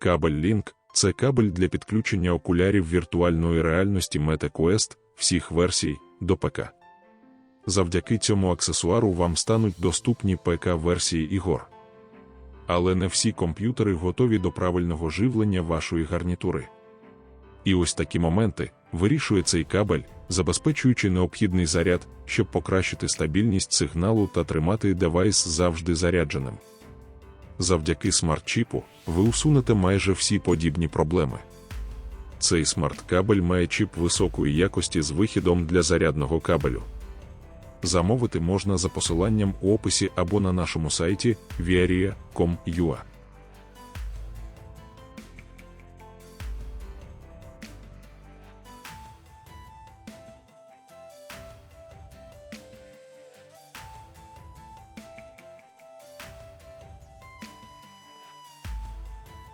Кабель Link – це кабель для підключення окулярів віртуальної реальності MetaQuest всіх версій до ПК. Завдяки цьому аксесуару вам стануть доступні ПК-версії ігор. Але не всі комп'ютери готові до правильного живлення вашої гарнітури. І ось такі моменти вирішує цей кабель, забезпечуючи необхідний заряд, щоб покращити стабільність сигналу та тримати девайс завжди зарядженим. Завдяки смарт-чіпу ви усунете майже всі подібні проблеми. Цей смарт-кабель має чіп високої якості з вихідом для зарядного кабелю. Замовити можна за посиланням у описі або на нашому сайті viaria.com.ua.